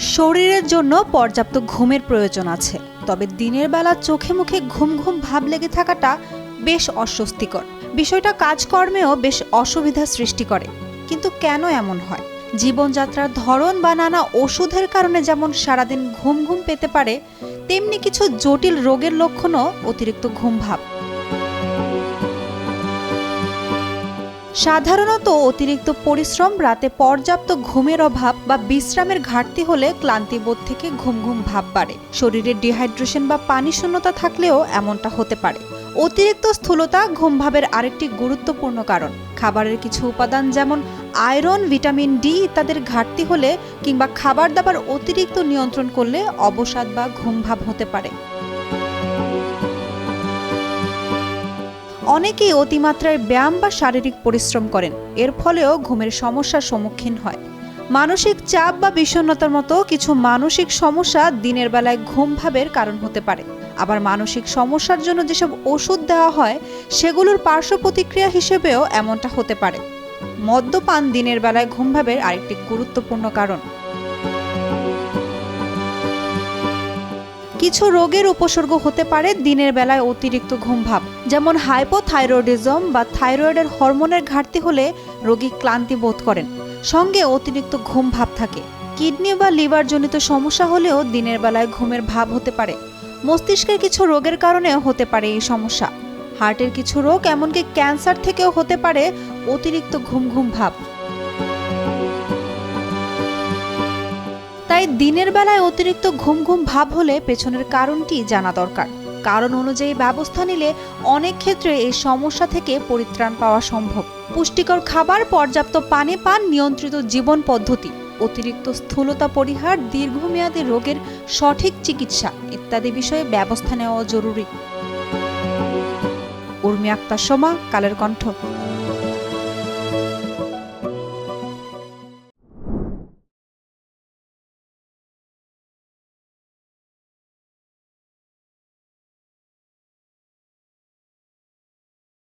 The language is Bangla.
শরীরের জন্য পর্যাপ্ত ঘুমের প্রয়োজন আছে, তবে দিনের বেলা চোখে মুখে ঘুম ঘুম ভাব লেগে থাকাটা বেশ অস্বস্তিকর। বিষয়টা কাজকর্মেও বেশ অসুবিধা সৃষ্টি করে, কিন্তু কেন এমন হয়? জীবনযাত্রার ধরন বা নানা ওষুধের কারণে যেমন সারাদিন ঘুম ঘুম পেতে পারে, তেমনি কিছু জটিল রোগের লক্ষণও অতিরিক্ত ঘুম ভাব। সাধারণত অতিরিক্ত পরিশ্রম, রাতে পর্যাপ্ত ঘুমের অভাব বা বিশ্রামের ঘাটতি হলে ক্লান্তিবোধ থেকে ঘুম ঘুম ভাব বাড়ে। শরীরে ডিহাইড্রেশন বা পানি শূন্যতা থাকলেও এমনটা হতে পারে। অতিরিক্ত স্থূলতা ঘুম ভাবের আরেকটি গুরুত্বপূর্ণ কারণ। খাবারের কিছু উপাদান যেমন আয়রন, ভিটামিন ডি ইত্যাদির ঘাটতি হলে কিংবা খাবার দাবার অতিরিক্ত নিয়ন্ত্রণ করলে অবসাদ বা ঘুম ভাব হতে পারে। অনেকেই অতিমাত্রায় ব্যায়াম বা শারীরিক পরিশ্রম করেন। এর ফলেও ঘুমের সমস্যার সম্মুখীন হয়। মানসিক চাপ বা বিষণ্ণতার মতো কিছু মানসিক সমস্যা দিনের বেলায় ঘুম ভাবের কারণ হতে পারে। আবার মানসিক সমস্যার জন্য যেসব ওষুধ দেওয়া হয়, সেগুলোর পার্শ্ব প্রতিক্রিয়া হিসেবেও এমনটা হতে পারে। মদ্যপান দিনের বেলায় ঘুম ভাবের আরেকটি গুরুত্বপূর্ণ কারণ। কিছু রোগের উপসর্গ হতে পারে দিনের বেলায় অতিরিক্ত ঘুমভাব যেমন হাইপোথাইরয়েডিজম বা থাইরয়েডের হরমোনের ঘাটতি হলে রোগী ক্লান্তি বোধ করেন। সঙ্গে অতিরিক্ত ঘুম ভাব থাকে। কিডনি বা লিভার জনিত সমস্যা হলেও দিনের বেলায় ঘুমের ভাব হতে পারে। মস্তিষ্কের কিছু রোগের কারণেও হতে পারে এই সমস্যা। হার্টের কিছু রোগ, এমনকি ক্যান্সার থেকেও হতে পারে অতিরিক্ত ঘুম ঘুম ভাব। তাই দিনের বেলায় অতিরিক্ত ঘুম ঘুম ভাব হলে পেছনের কারণটি জানা দরকার। কারণ অনুযায়ী ব্যবস্থা নিলে অনেক ক্ষেত্রে এই সমস্যা থেকে পরিত্রাণ পাওয়া সম্ভব। পুষ্টিকর খাবার, পর্যাপ্ত পানি পান, নিয়ন্ত্রিত জীবন পদ্ধতি, অতিরিক্ত স্থূলতা পরিহার, দীর্ঘমেয়াদী রোগের সঠিক চিকিৎসা ইত্যাদি বিষয়ে ব্যবস্থা নেওয়া জরুরি। উর্মি আক্তার সোমা, কালের কণ্ঠ।